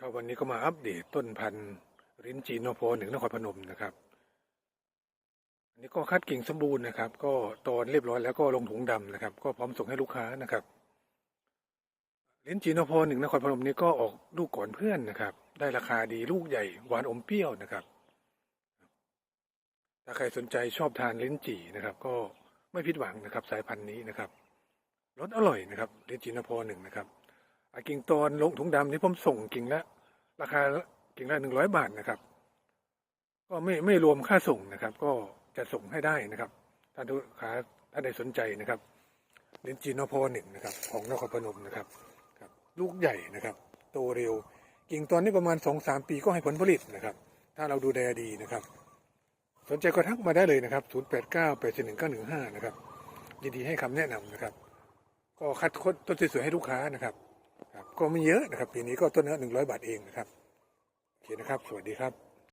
ครับวันนี้ก็มาอัปเดตต้นพันธุ์ริ้นจีโนโพหนึ่งนครพนมนะครับ อันนี้ก็คัดกิ่งสมบูรณ์นะครับ ก็ตอนเรียบร้อยแล้วก็ลงถุงดำนะครับ ก็พร้อมส่งให้ลูกค้านะครับลิ้นจีโนโพหนึ่งนครพนมนี้ก็ออกลูกก่อนเพื่อนนะครับ ได้ราคาดีลูกใหญ่หวานอมเปรี้ยวนะครับ ถ้าใครสนใจชอบทานลิ้นจี่นะครับ ก็ไม่ผิดหวังนะครับ สายพันธุ์นี้นะครับรสอร่อยนะครับลิ้นจีโนโพหนึ่งนะครับ กิ่งตอนลงถุงดำนี่ผมส่งกิ่งละราคากิ่งละหนึ่งร้อยบาทนะครับ ก็ไม่ไม่รวมค่าส่งนะครับ ก็จะส่งให้ได้นะครับท่านลูกค้าท่านใดสนใจนะครับลิ้นจีโนโพหนึ่งนะครับ ของนครพนมนะครับครับ ลูกใหญ่นะครับ โตเร็ว กิ่งตอนนี้ประมาณสองสามปีก็ให้ผลผลิตนะครับ ถ้าเราดูแลดีนะครับ สนใจก็ทักมาได้เลยนะครับ0 8 9 8 1 9 1 5นะครับยินดีให้คำแนะนำนะครับ ก็คัดค้นต้นสวยๆให้ลูกค้านะครับ ก็ไม่เยอะนะครับปีนี้ก็ต้นละ100บาทเองนะครับโอเคนะครับ สวัสดีครับ